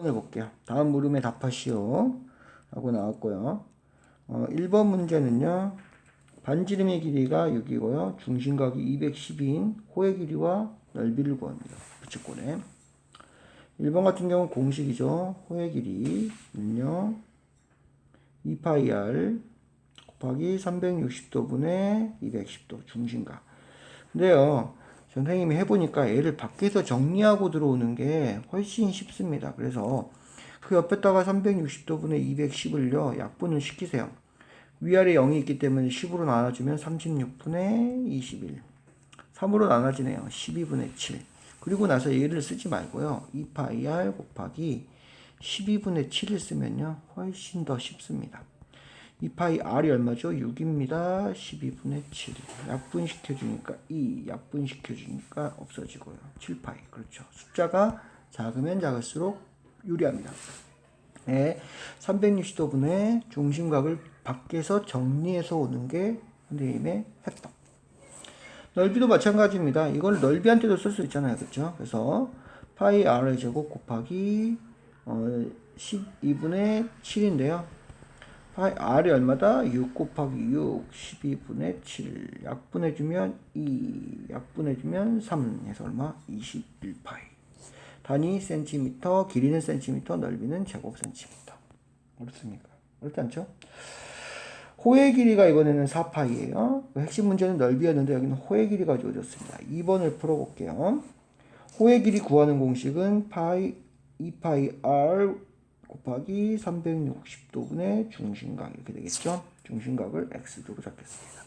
오늘 볼게요. 다음 물음에 답하시오. 라고 나왔고요. 어, 1번 문제는요. 반지름의 길이가 6이고요. 중심각이 212인 호의 길이와 넓이를 구합니다. 부채꼴에. 1번 같은 경우는 공식이죠. 호의 길이 는요. 2파이 r 곱하기 360도 분의 210도 중심각. 근데요. 선생님이 해보니까 얘를 밖에서 정리하고 들어오는 게 훨씬 쉽습니다. 그래서 그 옆에다가 360도 분의 210을요. 약분을 시키세요. 위아래 0이 있기 때문에 10으로 나눠주면 36분의 21. 3으로 나눠지네요. 12분의 7. 그리고 나서 얘를 쓰지 말고요. 2파이 r 곱하기 12분의 7을 쓰면요. 훨씬 더 쉽습니다. 2 파이 r이 얼마죠? 6입니다. 12분의 7. 약분시켜주니까 2, 약분시켜주니까 없어지고요. 7 파이. 그렇죠. 숫자가 작으면 작을수록 유리합니다. 네, 360도 분의 중심각을 밖에서 정리해서 오는 게 선생님의 해법. 넓이도 마찬가지입니다. 이걸 넓이한테도 쓸 수 있잖아요. 그렇죠? 그래서 파이 r의 제곱 곱하기 어, 12분의 7인데요. 파이 r이 얼마다? 6 곱하기 6 12분의 7 약분해주면 2 약분해주면 3 해서 얼마? 21파이 단위 센티미터 길이는 센티미터 넓이는 제곱 센티미터 어렵습니까? 어렵지 않죠? 호의 길이가 이번에는 4파이예요. 핵심 문제는 넓이였는데 여기는 호의 길이가 주어졌습니다. 2번을 풀어볼게요. 호의 길이 구하는 공식은 파이 2파이 r 곱하기 360도분의 중심각 이렇게 되겠죠? 중심각을 x도로 잡겠습니다.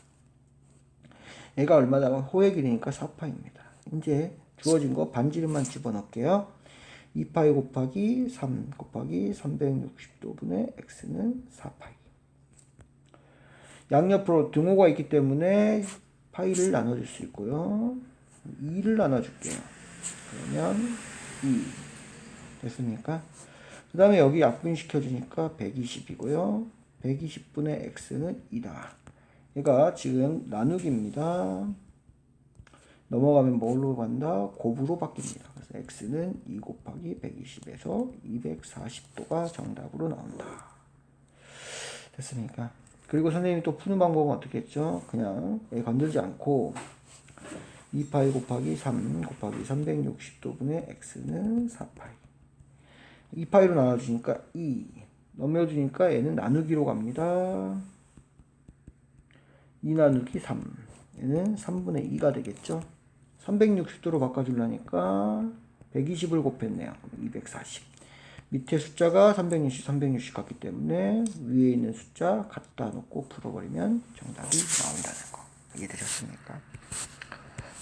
얘가 얼마다? 호의 길이니까 4파입니다. 이제 주어진 거 반지름만 집어넣을게요. 2파이 곱하기 3 곱하기 360도분의 x는 4파이. 양옆으로 등호가 있기 때문에 파이를 나눠줄 수 있고요. 2를 나눠줄게요. 그러면 2 됐습니까? 그 다음에 여기 약분시켜주니까 120이고요. 120분의 x는 2다. 얘가 지금 나누기입니다. 넘어가면 뭘로 간다? 곱으로 바뀝니다. 그래서 x는 2 곱하기 120에서 240도가 정답으로 나온다. 됐습니까? 그리고 선생님이 또 푸는 방법은 어떻게 했죠? 그냥 얘 건들지 않고 2파이 곱하기 3 곱하기 360도분의 x는 4파이 2파이로 나눠주니까 2 넘겨주니까 얘는 나누기로 갑니다. 2 나누기 3 얘는 3분의 2가 되겠죠? 360도로 바꿔주려니까 120을 곱했네요. 240 밑에 숫자가 360, 360 같기 때문에 위에 있는 숫자 갖다 놓고 풀어버리면 정답이 나온다는 거. 이해되셨습니까?